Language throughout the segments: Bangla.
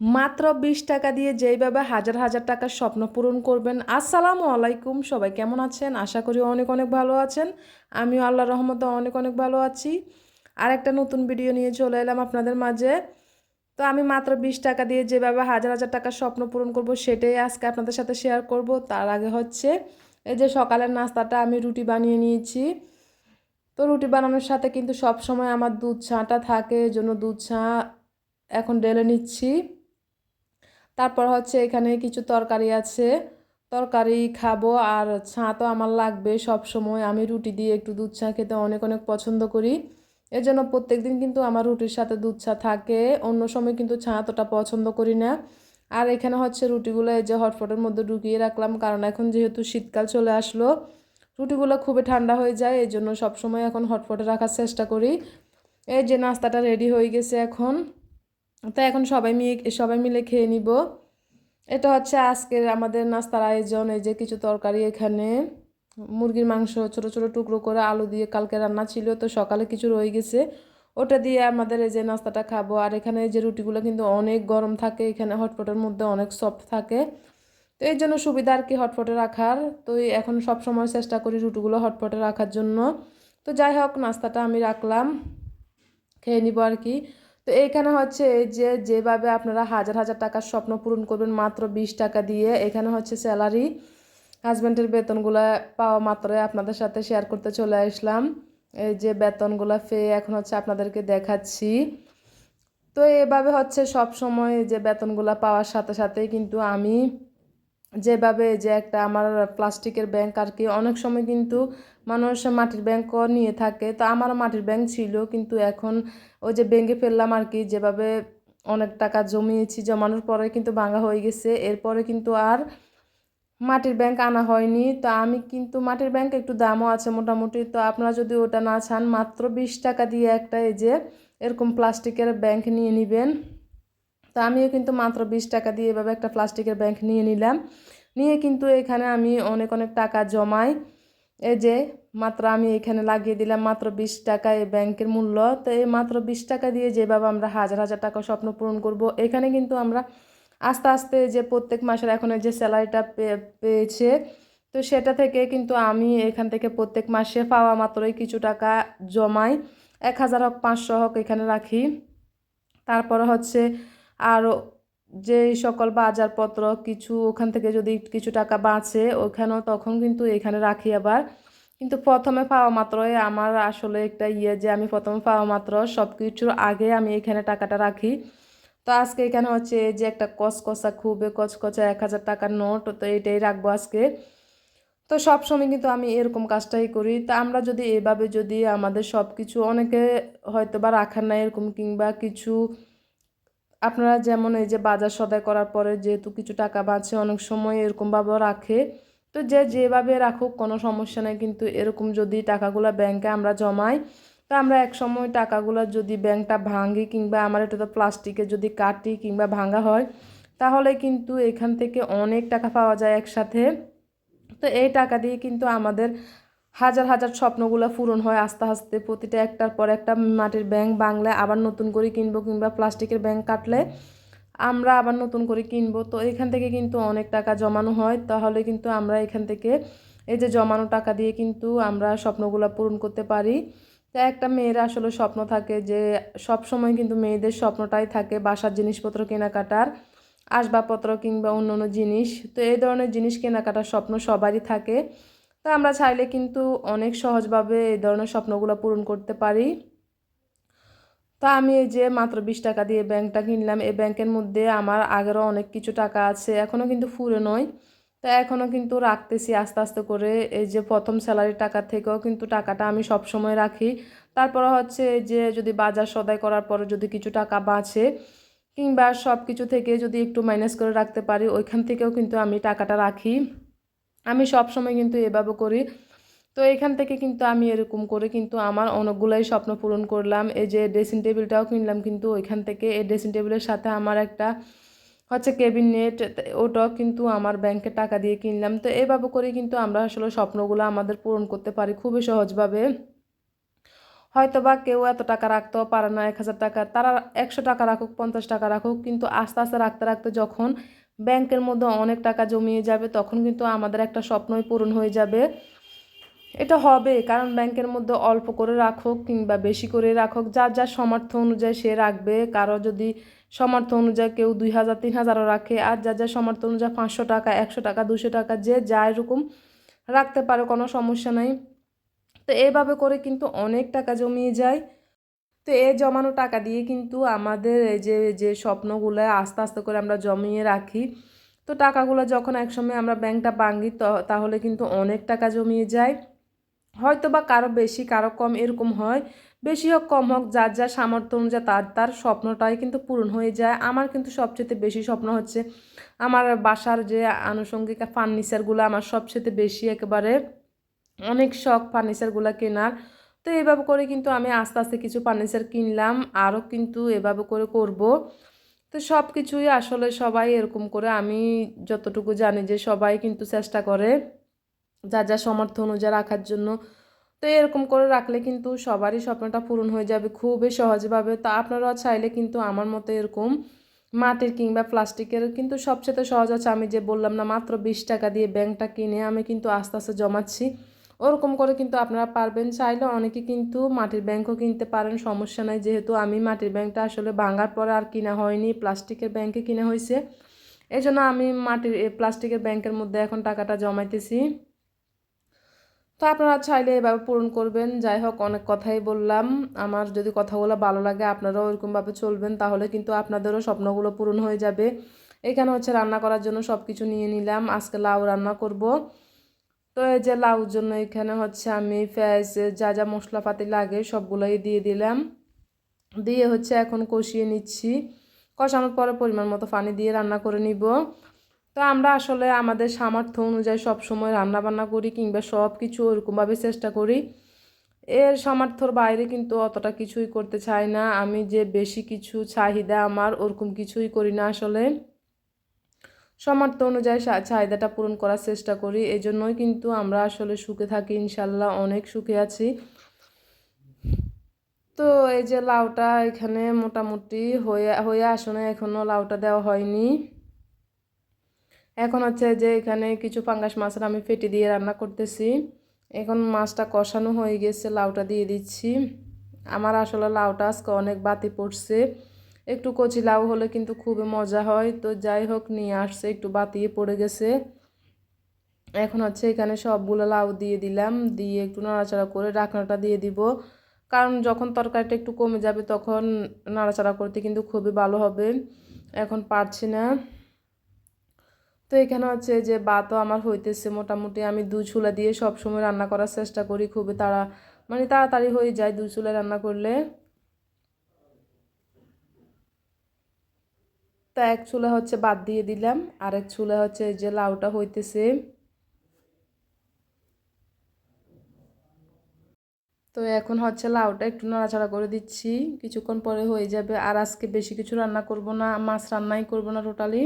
মাত্র বিশ টাকা দিয়ে যেইভাবে হাজার হাজার টাকার স্বপ্ন পূরণ করবেন। আসসালামু আলাইকুম, সবাই কেমন আছেন? আশা করি অনেক অনেক ভালো আছেন। আমিও আল্লাহ রহমতে অনেক অনেক ভালো আছি। আর একটা নতুন ভিডিও নিয়ে চলে এলাম আপনাদের মাঝে। তো আমি মাত্র বিশ টাকা দিয়ে যেভাবে হাজার হাজার টাকার স্বপ্ন পূরণ করব, সেটাই আজকে আপনাদের সাথে শেয়ার করব। তার আগে হচ্ছে, এই যে সকালের নাস্তাটা আমি রুটি বানিয়ে নিয়েছি। তো রুটি বানানোর সাথে কিন্তু সব সময় আমার দুধ ছাঁটা থাকে জন্য দুধ ছাঁ এখন ঢেলে নিচ্ছি। তারপর হচ্ছে এখানে কিছু তরকারি আছে। তরকারি খাব আর ছাঁ তো আমার লাগবে সব সময় আমি রুটি দিয়ে একটু দুধ চা খেতে অনেক অনেক পছন্দ করি। এর জন্য প্রত্যেক দিন কিন্তু আমার রুটির সাথে দুধ চা থাকে। অন্য সময় কিন্তু চা অতটা পছন্দ করি না। আর এখানে হচ্ছে রুটিগুলো এই যে হটপটের মধ্যে ঢুকিয়ে রাখলাম, কারণ এখন যেহেতু শীতকাল চলে আসলো, রুটিগুলো খুবই ঠান্ডা হয়ে যায় এই জন্য সবসময় এখন হটপটে রাখার চেষ্টা করি। এই যে নাস্তাটা রেডি হয়ে গেছে এখন। তো এখন সবাই মিলে সবাই মিলে খেয়ে নিব। এটা হচ্ছে আজকের আমাদের নাস্তার আয়োজন, এই যে কিছু তরকারি এখানে। মুরগির মাংস ছোট ছোট টুকরো করে আলু দিয়ে কালকে রান্না ছিল, তো সকালে কিছু রয়ে গেছে। ওটা দিয়ে আমাদের এই যে নাস্তাটা খাব। আর এখানে যে রুটিগুলো কিন্তু অনেক গরম থাকে, এখানে হটপটের মধ্যে অনেক সফট থাকে। তো এই জন্য সুবিধা আর কি হটপটে রাখার। তো এখন সব সময় চেষ্টা করি রুটিগুলো হটপটে রাখার জন্য। তো যাই হোক, নাস্তাটা আমি রাখলাম। খেয়ে নিব আর কি। তো এখানে হচ্ছে এই যে যেভাবে আপনারা হাজার হাজার টাকার স্বপ্ন পূরণ করবেন মাত্র বিশ টাকা দিয়ে, এখানে হচ্ছে স্যালারি হাজব্যান্ডের বেতনগুলো পাওয়া মাত্রই আপনাদের সাথে শেয়ার করতে চলে আসলাম। এই যে বেতনগুলো পেয়ে এখন হচ্ছে আপনাদেরকে দেখাচ্ছি। তো এভাবে হচ্ছে সব সময় যে বেতনগুলো পাওয়ার সাথে সাথে কিন্তু আমি যেভাবে যে একটা আমার প্লাস্টিকের ব্যাংক আর কি, অনেক সময় কিন্তু মানুষ মাটির ব্যাংকও নিয়ে থাকে। তো আমারও মাটির ব্যাংক ছিল, কিন্তু এখন ওই যে ব্যাঙ্কে ফেললাম আর কি, যেভাবে অনেক টাকা জমিয়েছি, জমানোর পরে কিন্তু ভাঙা হয়ে গেছে। এরপরে কিন্তু আর মাটির ব্যাংক আনা হয়নি। তো আমি কিন্তু মাটির ব্যাংক একটু দামও আছে মোটামুটি। তো আপনারা যদি ওটা না চান, মাত্র বিশ টাকা দিয়ে একটা এই যে এরকম প্লাস্টিকের ব্যাংক নিয়ে নেবেন। তো আমিও কিন্তু মাত্র বিশ টাকা দিয়ে এভাবে একটা প্লাস্টিকের ব্যাংক নিয়ে নিলাম। নিয়ে কিন্তু এখানে আমি অনেক অনেক টাকা জমাই। এই যে মাত্র আমি এখানে লাগিয়ে দিলাম মাত্র বিশ টাকা এই ব্যাংকের মূল্য। তো এই মাত্র বিশ টাকা দিয়ে যেভাবে আমরা হাজার হাজার টাকা স্বপ্ন পূরণ করব, এখানে কিন্তু আমরা আস্তে আস্তে যে প্রত্যেক মাসের এখন যে স্যালারিটা পেয়েছে, তো সেটা থেকে কিন্তু আমি এখান থেকে প্রত্যেক মাসে পাওয়া মাত্রই কিছু টাকা জমাই। এক হাজার হোক, পাঁচশো হোক এখানে রাখি। তারপর হচ্ছে আরও যে সকল বাজারপত্র কিছু ওখান থেকে যদি কিছু টাকা বাঁচে, ওখানেও তখন কিন্তু এখানে রাখি আবার। কিন্তু প্রথমে পাওয়া মাত্রই আমার আসলে একটা ইয়ে যে আমি প্রথমে পাওয়া মাত্র সব কিছুর আগে আমি এখানে টাকাটা রাখি। তো আজকে এখানে হচ্ছে যে একটা কসকসা খুবই কচকচা এক হাজার টাকার নোট, তো এটাই রাখব আজকে। তো সব সময় কিন্তু আমি এরকম কাজটাই করি। তা আমরা যদি এভাবে যদি আমাদের সব কিছু অনেকে হয়তো বা রাখার না এরকম কিংবা কিছু আপনারা যেমন এই যে বাজার সদাই করার পরে যেহেতু কিছু টাকা বাঁচে, অনেক সময় এরকমভাবেও রাখে, তো যে যেভাবে রাখুক কোনো সমস্যা নেই। কিন্তু এরকম যদি টাকাগুলো ব্যাংকে আমরা জমাই, তো আমরা এক সময় টাকাগুলো যদি ব্যাংকটা ভাঙি কিংবা আমার এটা তো প্লাস্টিকে যদি কাটি কিংবা ভাঙা হয়, তাহলে কিন্তু এখান থেকে অনেক টাকা পাওয়া যায় একসাথে। তো এই টাকা দিয়ে কিন্তু আমাদের হাজার হাজার স্বপ্নগুলো পূরণ হয় আস্তে আস্তে। প্রতিটা একটার পর একটা মাটির ব্যাংক বাংলায় আবার নতুন করে কিনবো কিংবা প্লাস্টিকের ব্যাংক কাটলে আমরা আবার নতুন করে কিনবো। তো এখান থেকে কিন্তু অনেক টাকা জমানো হয়। তাহলে কিন্তু আমরা এখান থেকে এই যে জমানো টাকা দিয়ে কিন্তু আমরা স্বপ্নগুলো পূরণ করতে পারি। তো একটা মেয়ের আসলে স্বপ্ন থাকে যে সব সময় কিন্তু মেয়েদের স্বপ্নটাই থাকে বাসার জিনিসপত্র কেনাকাটার, আসবাবপত্র কিংবা অন্য অন্য জিনিস। তো এই ধরনের জিনিস কেনাকাটার স্বপ্ন সবারই থাকে। তো আমরা চাইলে কিন্তু অনেক সহজভাবে এই ধরনের স্বপ্নগুলো পূরণ করতে পারি। তা আমি এই যে মাত্র বিশ টাকা দিয়ে ব্যাংকটা কিনলাম, এই ব্যাংকের মধ্যে আমার আগেরও অনেক কিছু টাকা আছে, এখনও কিন্তু ফুরে নয়। তা এখনও কিন্তু রাখতেছি আস্তে আস্তে করে। এই যে প্রথম স্যালারির টাকা থেকেও কিন্তু টাকাটা আমি সব সময় রাখি। তারপরে হচ্ছে যে যদি বাজার সদাই করার পরে যদি কিছু টাকা বাঁচে, কিংবা সব কিছু থেকে যদি একটু মাইনাস করে রাখতে পারি, ওইখান থেকেও কিন্তু আমি টাকাটা রাখি। আমি সব সময় কিন্তু এভাবে করি। তো এখান থেকে কিন্তু আমি এরকম করে কিন্তু আমার অনেকগুলোই স্বপ্ন পূরণ করলাম। এই যে ড্রেসিং টেবিলটাও কিনলাম কিন্তু ওইখান থেকে। এই ড্রেসিং টেবিলের সাথে আমার একটা হচ্ছে কেবিনেট ওটাও কিন্তু আমার ব্যাংকে টাকা দিয়ে কিনলাম। তো এভাবে করে কিন্তু আমরা আসলে স্বপ্নগুলো আমাদের পূরণ করতে পারি খুবই সহজভাবে। হয়তো বা কেউ এত টাকা রাখতেও পারে না, এক হাজার টাকা, তারা একশো টাকা রাখুক, পঞ্চাশ টাকা রাখুক, কিন্তু আস্তে আস্তে রাখতে রাখতে যখন ব্যাংকের মধ্যে অনেক টাকা জমিয়ে যাবে, তখন কিন্তু আমাদের একটা স্বপ্নই পূরণ হয়ে যাবে। এটা হবে, কারণ ব্যাংকের মধ্যে অল্প করে রাখুক কিংবা বেশি করে রাখুক, যার যার সামর্থ্য অনুযায়ী সে রাখবে। কারও যদি সামর্থ্য অনুযায়ী কেউ দুই হাজার, তিন হাজারও রাখে, আর যার যার সামর্থ্য অনুযায়ী পাঁচশো টাকা, একশো টাকা, দুশো টাকা, যে যা এরকম রাখতে পারে, কোনো সমস্যা নাই। তো এভাবে করে কিন্তু অনেক টাকা জমিয়ে যায়। তো এই জমানো টাকা দিয়ে কিন্তু আমাদের এই যে যে স্বপ্নগুলো আস্তে আস্তে করে আমরা জমিয়ে রাখি। তো টাকাগুলো যখন একসময় আমরা ব্যাংকটা ভাঙি তাহলে কিন্তু অনেক টাকা জমিয়ে যায়। হয়তো বা কারও বেশি, কারও কম এরকম হয়। বেশি হোক, কম হোক, যার যার সামর্থ্য অনুযায়ী তার তার স্বপ্নটাই কিন্তু পূরণ হয়ে যায়। আমার কিন্তু সবচেয়ে বেশি স্বপ্ন হচ্ছে আমার বাসার যে আনুষঙ্গিক ফার্নিচারগুলো আমার সবচেয়ে বেশি একেবারে অনেক শখ ফার্নিচারগুলো কেনার। তো এভাবে করে কিন্তু আমি আস্তে আস্তে কিছু ফার্নিচার কিনলাম আরও কিন্তু এভাবে করে করব। তো সব কিছুই আসলে সবাই এরকম করে, আমি যতটুকু জানি যে সবাই কিন্তু চেষ্টা করে যা যা সমর্থ অনুযায়ী রাখার জন্য। তো এরকম করে রাখলে কিন্তু সবারই স্বপ্নটা পূরণ হয়ে যাবে খুবই সহজভাবে। তো আপনারাও চাইলে কিন্তু আমার মতো এরকম মাটির কিংবা প্লাস্টিকের কিন্তু সবচেয়ে সহজ হচ্ছে আমি যে বললাম না, মাত্র বিশ টাকা দিয়ে ব্যাংকটা কিনে আমি কিন্তু আস্তে আস্তে জমাচ্ছি। ওরকম করে কিন্তু আপনারা পারবেন। চাইলে অনেকে কিন্তু মাটির ব্যাংকও কিনতে পারেন, সমস্যা নাই। যেহেতু আমি মাটির ব্যাংকটা আসলে ভাঙার পরে আর কিনা হয়নি, প্লাস্টিকের ব্যাংকে কিনা হয়েছে। এই জন্য আমি মাটির প্লাস্টিকের ব্যাংকের মধ্যে এখন টাকাটা জমাইতেছি। তো আপনারা চাইলে এভাবে পূরণ করবেন। যাই হোক, অনেক কথাই বললাম। আমার যদি কথাগুলো ভালো লাগে, আপনারাও ওইরকমভাবে চলবেন, তাহলে কিন্তু আপনাদেরও স্বপ্নগুলো পূরণ হয়ে যাবে। এখানে হচ্ছে রান্না করার জন্য সব কিছু নিয়ে নিলাম। আজকে লাউ রান্না করব। তো এই যে লাউর জন্য এখানে হচ্ছে আমি পেঁয়াজ, যা যা মশলাপাতি লাগে সবগুলোই দিয়ে দিলাম। দিয়ে হচ্ছে এখন কষিয়ে নিচ্ছি। কষানোর পরে পরিমাণ মতো পানি দিয়ে রান্না করে নিব। তো আমরা আসলে আমাদের সামর্থ্য অনুযায়ী সবসময় রান্নাবান্না করি কিংবা সব কিছু ওরকমভাবে চেষ্টা করি। এর সামর্থ্যর বাইরে কিন্তু অতটা কিছুই করতে চাই না। আমি যে বেশি কিছু চাহিদা আমার ওরকম কিছুই করি না আসলে। সামর্থ্য অনুযায়ী চাহিদাটা পূরণ করার চেষ্টা করি। এই জন্যই কিন্তু আমরা আসলে সুখে থাকি, ইনশাল্লাহ অনেক সুখে আছি। তো এই যে লাউটা এখানে মোটামুটি হয়ে হয়ে আসনে এখনও লাউটা দেওয়া হয়নি। এখন হচ্ছে যে এখানে কিছু পাঙ্গাস মাছের আমি ফেটি দিয়ে রান্না করতেছি। এখন মাছটা কষানো হয়ে গেছে, লাউটা দিয়ে দিচ্ছি। আমার আসলে লাউটা আজকে অনেক বাতি পড়ছে। একটু কচি লাউ হলে কিন্তু খুবই মজা হয়। তো যাই হোক, নিয়ে আসছে, একটু বাতিয়ে পড়ে গেছে। এখন হচ্ছে এখানে সবগুলো লাউ দিয়ে দিলাম। দিয়ে একটু নাড়াচাড়া করে ডাকনাটা দিয়ে দিব। কারণ যখন তরকারিটা একটু কমে যাবে তখন নাড়াচাড়া করতে কিন্তু খুবই ভালো হবে। এখন পারছি না। তো এখানে হচ্ছে যে বাতও আমার হইতেছে। মোটামুটি আমি দু চুলা দিয়ে সব সময় রান্না করার চেষ্টা করি। খুবই তাড়া মানে তাড়াতাড়ি হয়ে যায় দু চুলা রান্না করলে। তো এক চুলা হচ্ছে বাদ দিয়ে দিলাম, আর এক চুলা হচ্ছে যে লাউটা হইতেছে। তো এখন হচ্ছে লাউটা একটু নাড়াচাড়া করে দিচ্ছি, কিছুক্ষণ পরে হয়ে যাবে। আর আজকে বেশি কিছু রান্না করব না, মাছ রান্নাই করব না টোটালি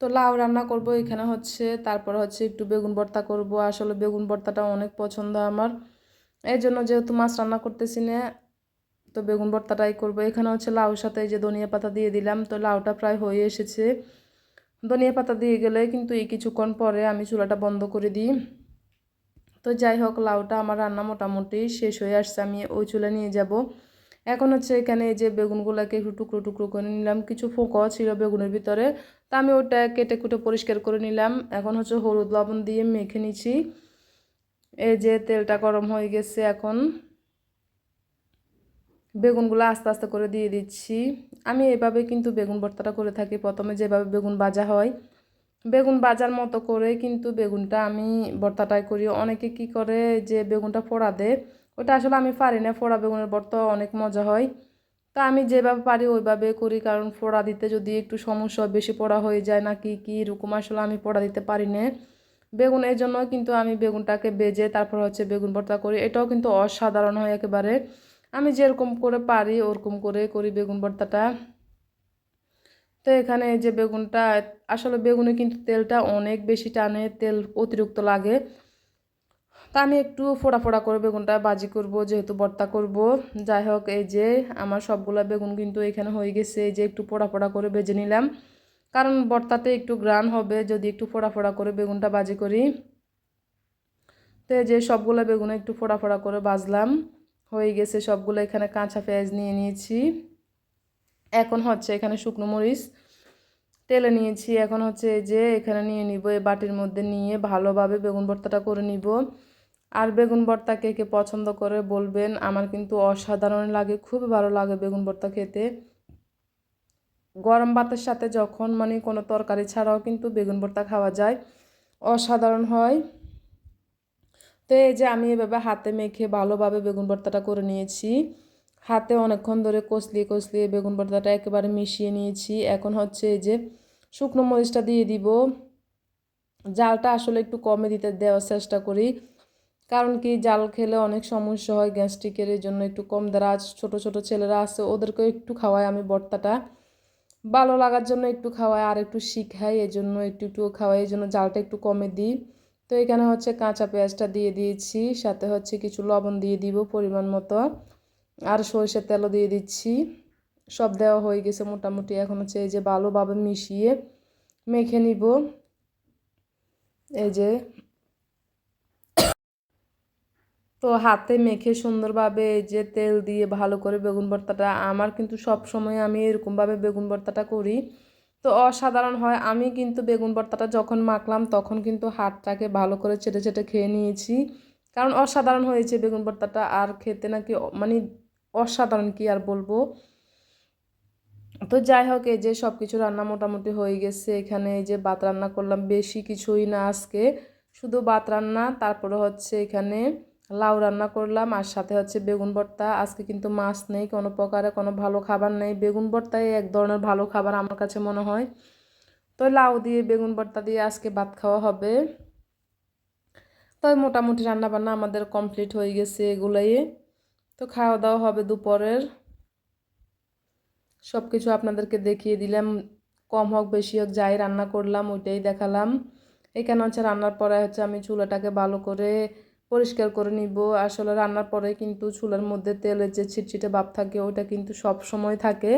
তো লাউ রান্না করব এখানে হচ্ছে, তারপর হচ্ছে একটু বেগুন ভর্তা করব। আসলে বেগুন ভর্তাটা অনেক পছন্দ আমার। এই জন্য যেহেতু মাছ রান্না করতেছি না তো বেগুন ভর্তাটাই করব। এখানে হচ্ছে লাউর সাথে যে ধনিয়া পাতা দিয়ে দিলাম, তো লাউটা প্রায় হয়ে এসেছে। ধনিয়া পাতা দিয়ে গেলে কিন্তু এই কিছুক্ষণ পরে আমি চুলাটা বন্ধ করে দিই। তো যাই হোক, লাউটা আমার রান্না মোটামুটি শেষ হয়ে আসছে, আমি ওই চুলা নিয়ে যাব। এখন হচ্ছে এখানে এই যে বেগুনগুলোকে একটু টুকরো টুকরো করে নিলাম, কিছু ফোঁকা ছিল বেগুনের ভিতরে, তা আমি ওটা কেটে কুটে পরিষ্কার করে নিলাম। এখন হচ্ছে হলুদ লবণ দিয়ে মেখে নিচ্ছি। এই যে তেলটা গরম হয়ে গেছে এখন। বেগুনগুলো আস্তে আস্তে করে দিয়ে দিচ্ছি। আমি এভাবে কিন্তু বেগুন ভর্তাটা করে থাকি। প্রথমে যেভাবে বেগুন ভাজা হয়, বেগুন বাজার মতো করে কিন্তু বেগুনটা আমি ভর্তাটাই করি। অনেকে কি করে যে বেগুনটা ফোড়া দেয়, ওটা আসলে আমি পারি না। ফোড়া বেগুনের ভর্তা অনেক মজা হয়। তা আমি যেভাবে পারি ওইভাবে করি, কারণ ফোড়া দিতে যদি একটু সমস্যা বেশি পড়া হয়ে যায় না কি, কী এরকম আসলে আমি পড়া দিতে পারি না। বেগুন এই জন্য কিন্তু আমি বেগুনটাকে বেজে তারপর হচ্ছে বেগুন ভর্তা করি। এটাও কিন্তু অসাধারণ হয় একেবারে। আমি যেরকম করে পারি, ওরকম করে করি বেগুন ভর্তাটা। তো এখানে যে বেগুনটা, আসলে বেগুনে কিন্তু তেলটা অনেক বেশি টানে, তেল অতিরিক্ত লাগে। তা আমি একটু ফোড়া ফোড়া করে বেগুনটা বাজি করব, যেহেতু ভর্তা করব। যাই হোক, এই যে আমার সবগুলা বেগুন কিন্তু এখানে হয়ে গেছে, এই যে একটু পোড়া পোড়া করে বেজে নিলাম। কারণ ভর্তাতে একটু গ্রান হবে, যদি একটু ফোড়া ফোড়া করে বেগুনটা বাজি করি। তো এই যে সবগুলো বেগুনে একটু ফোড়া ফোড়া করে বাজলাম হয়ে গেছে, সবগুলো এখানে কাঁচা পেঁয়াজ নিয়ে নিয়েছি। এখন হচ্ছে এখানে শুকনো মরিচ তেলে নিয়েছি। এখন হচ্ছে যে এখানে নিয়ে নিব, এই বাটির মধ্যে নিয়ে ভালোভাবে বেগুন ভর্তাটা করে নিব। আর বেগুন ভর্তা কে কে পছন্দ করে বলবেন, আমার কিন্তু অসাধারণ লাগে খুবই ভালো লাগে বেগুন ভর্তা খেতে। গরম ভাতের সাথে যখন মানে কোনো তরকারি ছাড়াও কিন্তু বেগুন ভর্তা খাওয়া যায়, অসাধারণ হয়। তো এই যে আমি এভাবে হাতে মেখে ভালোভাবে বেগুন ভর্তাটা করে নিয়েছি। হাতে অনেকক্ষণ ধরে কষলিয়ে কষলিয়ে বেগুন ভর্তাটা একেবারে মিশিয়ে নিয়েছি। এখন হচ্ছে এই যে শুকনো মরিচটা দিয়ে দিব। জালটা আসলে একটু কমে দিতে দেওয়ার চেষ্টা করি। কারণ কি জাল খেলে অনেক সমস্যা হয় গ্যাস্ট্রিকের জন্য একটু কম দ্বারা ছোটো ছোটো ছেলেরা আছে ওদেরকেও একটু খাওয়াই আমি ভর্তাটা। ভালো লাগার জন্য একটু খাওয়াই আর একটু শিখাই, এই জন্য একটু একটু খাওয়াই, এই জন্য জালটা একটু কমে দিই। তো এখানে হচ্ছে কাঁচা পেঁয়াজটা দিয়ে দিয়েছি, সাথে হচ্ছে কিছু লবণ দিয়ে দিব পরিমাণ মতো, আর সরষের তেলও দিয়ে দিচ্ছি। সব দেওয়া হয়ে গেছে মোটামুটি, এখন হচ্ছে এই যে ভালোভাবে মিশিয়ে মেখে নিব। এই যে তো হাতে মেখে সুন্দরভাবে এই যে তেল দিয়ে ভালো করে বেগুন ভর্তাটা, আমার কিন্তু সব সময় আমি এরকমভাবে বেগুন ভর্তাটা করি। তো অসাধারণ হয়। আমি কিন্তু বেগুন ভর্তাটা যখন মাখলাম, তখন কিন্তু হাতটাকে ভালো করে চেটে চেটে খেয়ে নিয়েছি। কারণ অসাধারণ হয়েছে বেগুন ভর্তাটা। আর খেতে নাকি মানে অসাধারণ কি আর বলব? তো যাই হোক, এই যে সব কিছু রান্না মোটামুটি হয়ে গেছে। এখানে এই যে ভাত রান্না করলাম, বেশি কিছুই না আজকে। শুধু ভাত রান্না, তারপরে হচ্ছে এখানে লাউ রান্না করলাম, আর সাথে হচ্ছে বেগুন ভর্তা। আজকে কিন্তু মাছ নেই, কোনো প্রকারে কোনো ভালো খাবার নেই। বেগুন ভর্তাই এক ধরনের ভালো খাবার আমার কাছে মনে হয়। তো লাউ দিয়ে, বেগুন ভর্তা দিয়ে আজকে ভাত খাওয়া হবে। তো মোটামুটি রান্নাবান্না আমাদের কমপ্লিট হয়ে গেছে এগুলাই। তো খাওয়া দাওয়া হবে দুপুরের। সব কিছু আপনাদেরকে দেখিয়ে দিলাম। কম হোক, বেশি হোক, যাই রান্না করলাম, ওইটাই দেখালাম। এখানে হচ্ছে রান্নার পরে হচ্ছে আমি চুলাটাকে ভালো করে পরিষ্কার করে নিব। আসলে রান্নার পরে কিন্তু চুলার মধ্যে তেলের যে ছিটছিটে ভাব থাকে ওটা কিন্তু সব সময় থাকে।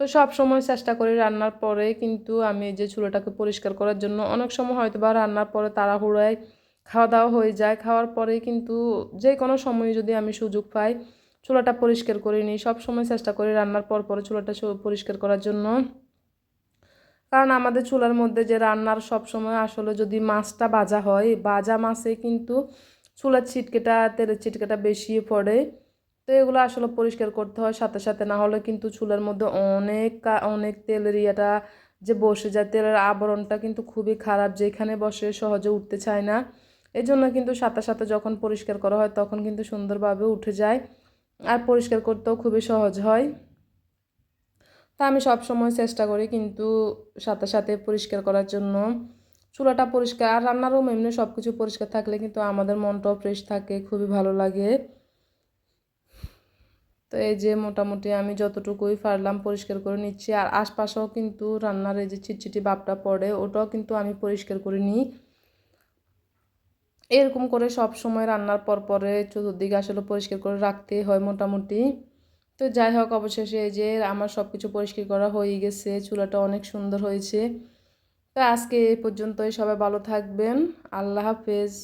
তো সব সময় চেষ্টা করি রান্নার পরে কিন্তু আমি যে চুলাটাকে পরিষ্কার করার জন্য। অনেক সময় হয়তো বা রান্নার পরে তাড়াহুড়ায় খাওয়া দাওয়া হয়ে যায়। খাওয়ার পরে কিন্তু যে কোনো সময় যদি আমি সুযোগ পাই, চুলাটা পরিষ্কার করে নিই। সব সময় চেষ্টা করি রান্নার পর পরে চুলাটা পরিষ্কার করার জন্য। কারণ আমাদের চুলার মধ্যে যে রান্নার সব সময় আসলে যদি মাছটা ভাজা হয়, ভাজা মাছে কিন্তু চুলার ছিটকেটা, তেলের ছিটকেটা বেশি পড়ে। তো এগুলো আসলে পরিষ্কার করতে হয়, সাথে সাথে না হলে কিন্তু চুলার মধ্যে অনেক অনেক তেলের ইয়েটা যে বসে যায়, তেলের আবরণটা কিন্তু খুবই খারাপ, যেখানে বসে সহজে উঠতে চায় না। এই জন্য কিন্তু সাথে সাথে যখন পরিষ্কার করা হয়, তখন কিন্তু সুন্দরভাবে উঠে যায়। আর পরিষ্কার করতেও খুবই সহজ হয়। তা আমি সব সময় চেষ্টা করি কিন্তু সাথে সাথে পরিষ্কার করার জন্য। চুলাটা পরিষ্কার আর রান্নার রুম এমনি সব কিছু পরিষ্কার থাকলে কিন্তু আমাদের মনটাও ফ্রেশ থাকে, খুবই ভালো লাগে। তো এই যে মোটামুটি আমি যতটুকুই পারলাম পরিষ্কার করে নিচ্ছি আর আশপাশেও কিন্তু রান্নার এই যে চিটচিটি বাপটা পড়ে, ওটাও কিন্তু আমি পরিষ্কার করে নিই। এরকম করে সব সময় রান্নার পর পরে চতুর্দিকে আসলে পরিষ্কার করে রাখতে হয় মোটামুটি। তো যাই হোক, অবশেষে যে আমার সব কিছু পরিষ্কার করা হয়ে গেছে, চুলাটা অনেক সুন্দর হয়েছে। তো আজকে এই পর্যন্তই, সবাই ভালো থাকবেন। আল্লাহ হাফেজ।